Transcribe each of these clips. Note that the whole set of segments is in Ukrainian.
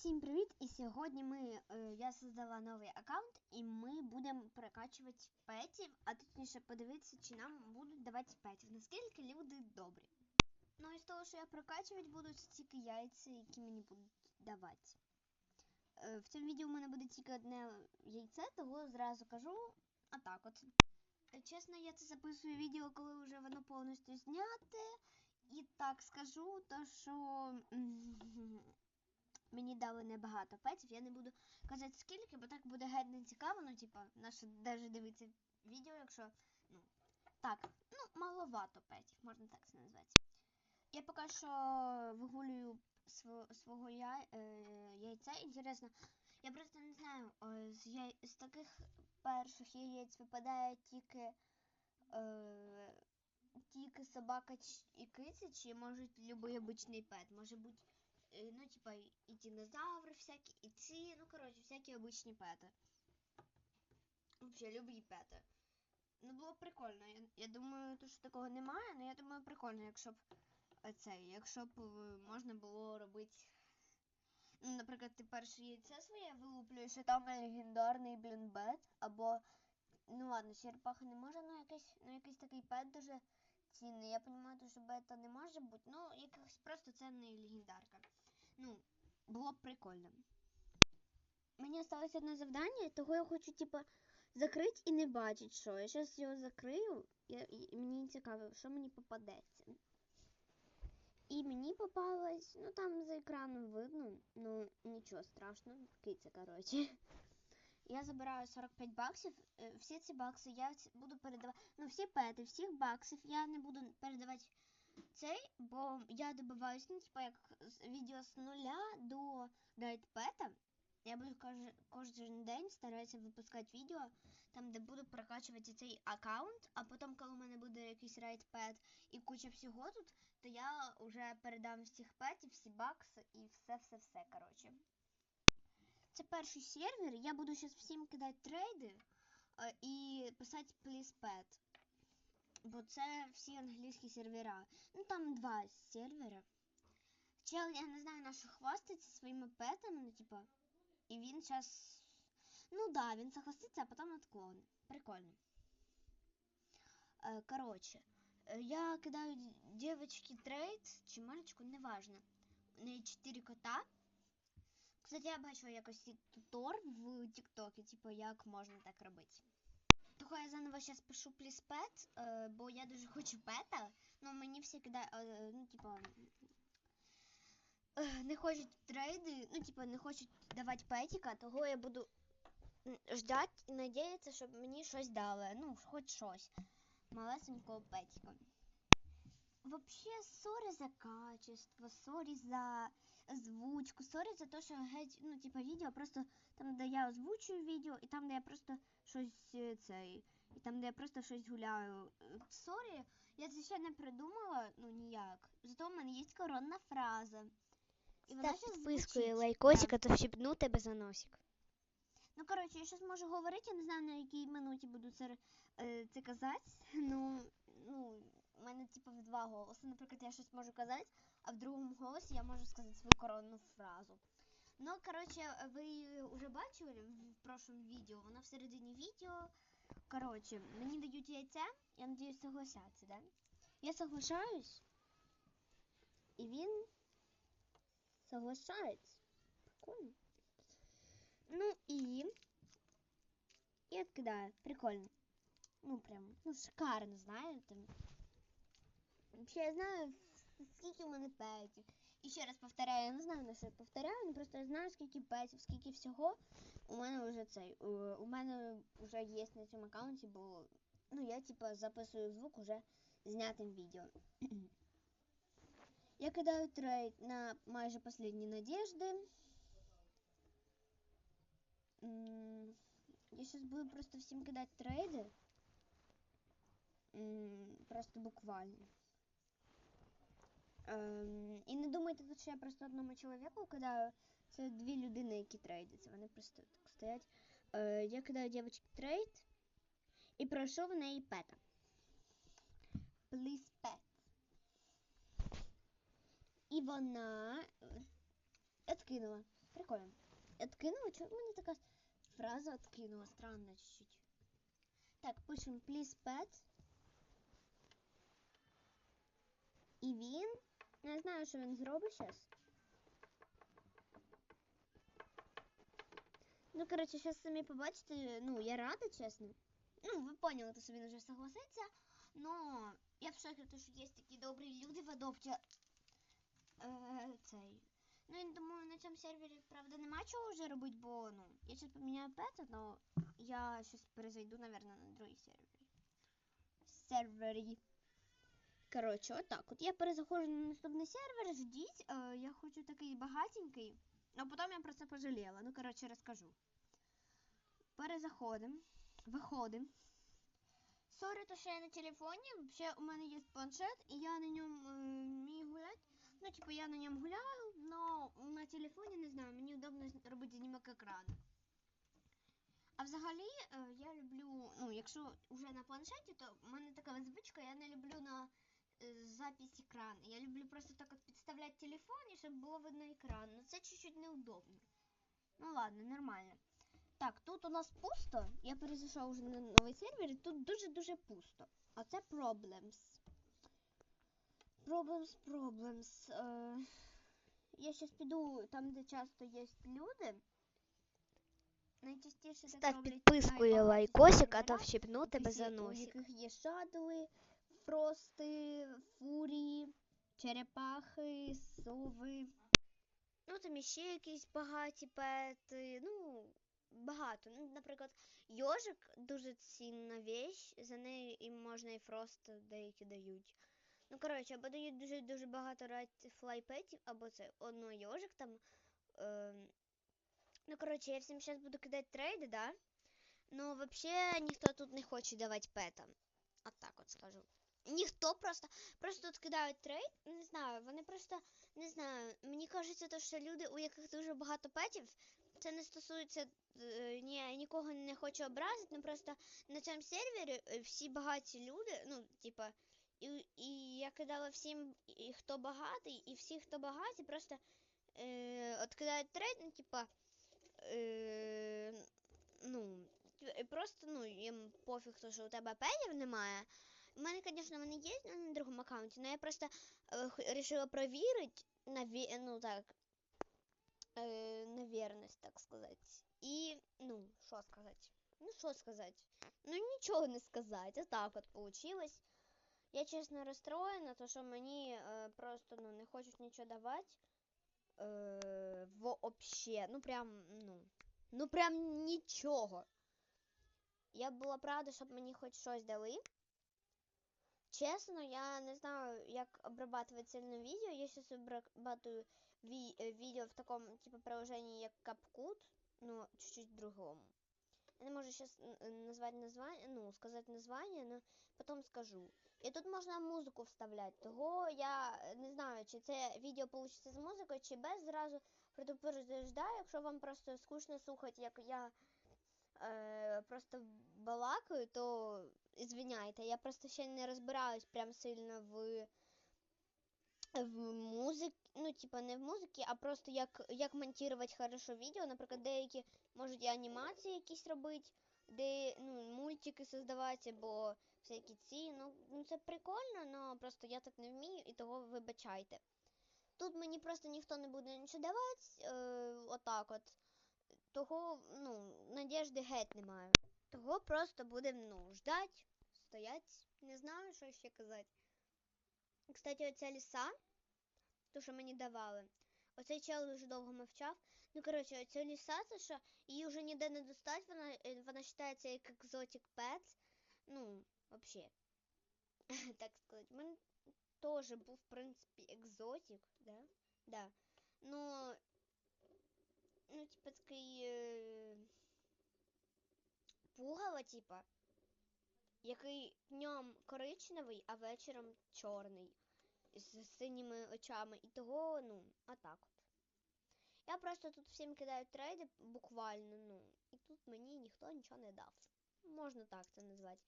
Всім привіт! І сьогодні ми, е, я создала новий аккаунт і ми будемо прокачувати петів, а точніше подивитися, чи нам будуть давати петів. Наскільки люди добрі. Ну і з того, що я прокачувати буду, це тільки яйця, які мені будуть давати. Е, в цьому відео у мене буде тільки одне яйце, того зразу кажу отак от. Е, Чесно, я це записую відео, коли вже воно повністю зняте. І так скажу, то що мені дали небагато петів. Я не буду казати скільки, бо так буде геть не цікаво. Ну, типа, наше навіть дивитися відео, якщо. Ну, так, ну, маловато петів, можна так це назвати. Я поки що вигулюю сво- свого я, е, яйця. Інтересно, я просто не знаю, з, яй, з таких перших яєць випадає тільки. Е, тільки собака і киця, чи може любий обичний пет. Може бути, ну, типа, і динозаври всякі, і ці, ну, коротше, всякі обичні пети. Взагалі, любі пети. Ну, було б прикольно. Я, я думаю, то, що такого немає, але я думаю, прикольно, якщо б е, цей, якщо б е, можна було робити. Ну, наприклад, ти перше яйце своє вилуплюєш, і там легендарний, блін, бет, або Ну ладно, черепаха не може, ну якийсь, ну якийсь такий пет дуже цінний. Я розумію, що бета не може бути, ну якась просто цінна легендарка. Ну, було б прикольно. Мені осталось одне завдання, того я хочу, типа, закрити і не бачити, що. Я зараз його закрию, і, і мені цікаво, що мені попадеться. І мені попалось, ну там за екраном видно, ну нічого страшного, киця, коротше. Я забираю 45 баксів. Е, Всі ці бакси я буду передавати. Ну, всі пети, всіх баксів я не буду передавати цей, бо я добиваюсь, ну, типа, як відео з нуля до рейд. Я буду кож- кожен день старатися випускати відео, там, де буду прокачувати цей аккаунт, а потім, коли у мене буде якийсь рейд пет і куча всього тут, то я вже передам всіх петів, всі бакси і все-все-все, коротше. Це перший сервер. Я буду зараз всім кидати трейди е, і писати please pet. Бо це всі англійські сервера. Ну там два сервера. Чел, я не знаю, на що хвастається своїми петами, ну типа. І він зараз. Ну да, він захваститься, а потім отклон. Прикольно. Е, коротше, е, я кидаю дівчинки трейд, чи мальчику, неважно. У неї 4 кота. Кстати, я бачила якось тутор в Тіктокі, типу, як можна так робити. Зараз пишу пліс пет, е, бо я дуже хочу пета, але мені всі кидають, е, ну, типу, е, не хочуть трейди, ну, типу, не хочуть давати петіка, того я буду ждати і надіятися, щоб мені щось дали. Ну, хоч щось. Малесенького петіка. Вообще, сорі за качество, сорі за озвучку, сорі за те, що геть, ну, типа, відео просто там, де я озвучую відео, і там, де я просто щось цей, там, де я просто щось гуляю. Е, Сорі, я це ще не придумала, ну ніяк. Зато в мене є коронна фраза. І вона Став щас підпискою звучить. лайкосик, а то тебе за носик. Ну, коротше, я щось можу говорити, я не знаю, на якій минуті буду це, е, це казати. Ну, ну, у мене, типу, в два голоси. Наприклад, я щось можу казати, а в другому голосі я можу сказати свою коронну фразу. Ну, коротше, ви її вже бачили в прошлому відео, вона всередині відео. Коротше, мені дають яйця, я надіюсь, согласяться, да? Я соглашаюсь, і він соглашається. Прикольно. Ну і. І откидаю. Прикольно. Ну прям, ну шикарно, знаєте. Вообще я знаю, скільки у мене петів. І ще раз повторяю, я не знаю, на що я повторяю, ну просто я знаю, скільки петів, скільки всього. У мене вже цей. е, У мене вже є на цьому аккаунті, бо ну я типа записую звук уже знятим відео. Я кидаю трейд на майже последні надежди. Я сейчас буду просто всем кидать трейды. Просто буквально. І не думайте, що я просто одному чоловіку кидаю. Це дві людини, які трейдяться. Вони просто так стоять. Е, Я кидаю дівчинки трейд і прошу в неї пета. Please pet. І вона е, откинула. Прикольно. Откинула, чому в мене така фраза откинула? Странно чуть-чуть. Так, пишемо please pet. І він. Не знаю, що він зробить зараз. Ну, коротше, зараз самі побачите. Ну, я рада, чесно. Ну, ви поняли, то він вже согласиться. Но я в шокі, тому що є такі добрі люди в адопті. Е, цей. Ну, я думаю, на цьому сервері, правда, нема чого вже робити, бо, ну, я зараз поміняю пета, но я зараз перезайду, наверное, на другий сервер. Сервері. Коротше, отак. От я перезаходжу на наступний сервер, ждіть. Е, я хочу такий багатенький. А потім я про це пожаліла. Ну, коротше, розкажу. Перезаходимо. Виходимо. Сорі, то що я на телефоні. Взагалі у мене є планшет, і я на ньому е, вмію гуляти. Ну, типу, я на ньому гуляю, но на телефоні не знаю, мені удобно робити знімок екрану. А взагалі, е, я люблю, ну, якщо вже на планшеті, то в мене така звичка, я не люблю на запись екрану. Я люблю просто так от підставляти телефон, і щоб було видно екран. Ну це чуть-чуть неудобно. Ну ладно, нормально. Так, тут у нас пусто. Я перейшов вже на новий сервер, і тут дуже-дуже пусто. А це problems. Problems, problems. Е, я зараз піду там, де часто є люди. Найчастіше Став підписку і лайкосик, а то вщипну тебе за У яких є шадли, фрости, фурії, черепахи, сови. Ну, там іще якісь багаті пети, ну, багато. Ну, наприклад, йожик дуже цінна вещь, за нею і можна і фрост деякі дають. Ну, коротше, або дають дуже-дуже багато флайпетів, або це одно йожик там. Е, ну, коротше, я всім зараз буду кидати трейди, да? Ну, взагалі, ніхто тут не хоче давати петам. От так от скажу. Ніхто просто, просто тут кидають трейд, не знаю, вони просто не знаю, мені кажеться, то, що люди, у яких дуже багато петів, це не стосується е, ні, нікого не хочу образити, ну просто на цьому сервері е, всі багаті люди, ну, типа, і, і я кидала всім, і хто багатий, і всі, хто багаті, просто е, от кидають трейд, ну, типа, е, ну, просто, ну, їм пофіг, то, що у тебе петів немає. У мене, звісно, вони є на другому аккаунті, але я просто э, х- решила проверить на ну так э, на верность, так сказать. И, ну, что сказать? Ну, что сказать? Ну, нічого не сказать. Отак от получилось. Я чесно розстроєна, то що мені е, просто ну, не хочуть нічого давати. Е, вообще. Ну прям, ну. Ну прям нічого. Я була б рада, щоб мені хоч щось дали. Чесно, я не знаю, як обрабатывать сильно відео. Я сейчас обрабатываю ви- э, видео в таком типа приложении, як CapCut, но чуть-чуть в другому. Я не можу сейчас назвати названня, ну, сказати названня, но потім скажу. І тут можна музику вставляти. Того я е, не знаю, чи це відео вийде з музикою, чи без. Зразу предупреждаю, якщо вам просто скучно слухати, як я е, просто балакаю, то извиняйте, я просто ще не розбираюсь прям сильно в, в музик, ну, типа не в музиці, а просто як, як монтувати хорошо відео. Наприклад, деякі можуть і анімації якісь робити, де ну, мультики создавати, або всякі ці. Ну, ну це прикольно, але просто я так не вмію і того вибачайте. Тут мені просто ніхто не буде нічого давати, е, отак от. Того, ну, надіжди геть немає. Того просто будемо, ну, ждать, стоять, не знаю, що ще казати. Кстати, оця ліса, то, що мені давали, оцей чел дуже довго мовчав. Ну, коротше, оця ліса, це що її вже ніде не достать, вона, е, вона вважається як екзотик pets. Ну, взагалі. так сказати. У мене теж був, в принципі, екзотик, да? Да. Ну, типа такий е... пугало, типа, який днем коричневий, а вечором чорний. З синіми очами. І того, ну, отак от. Я просто тут всім кидаю трейди буквально, ну, і тут мені ніхто нічого не дав. Можна так це назвати.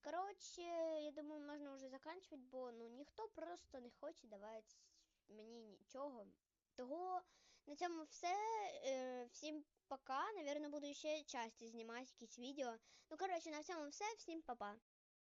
Коротше, я думаю, можна вже заканчувати, бо ну ніхто просто не хоче давати мені нічого. Того На цьому все. Е, Всім пока. наверное, буду ще часті знімати якісь відео. Ну, коротше, на цьому все. Всім па-па.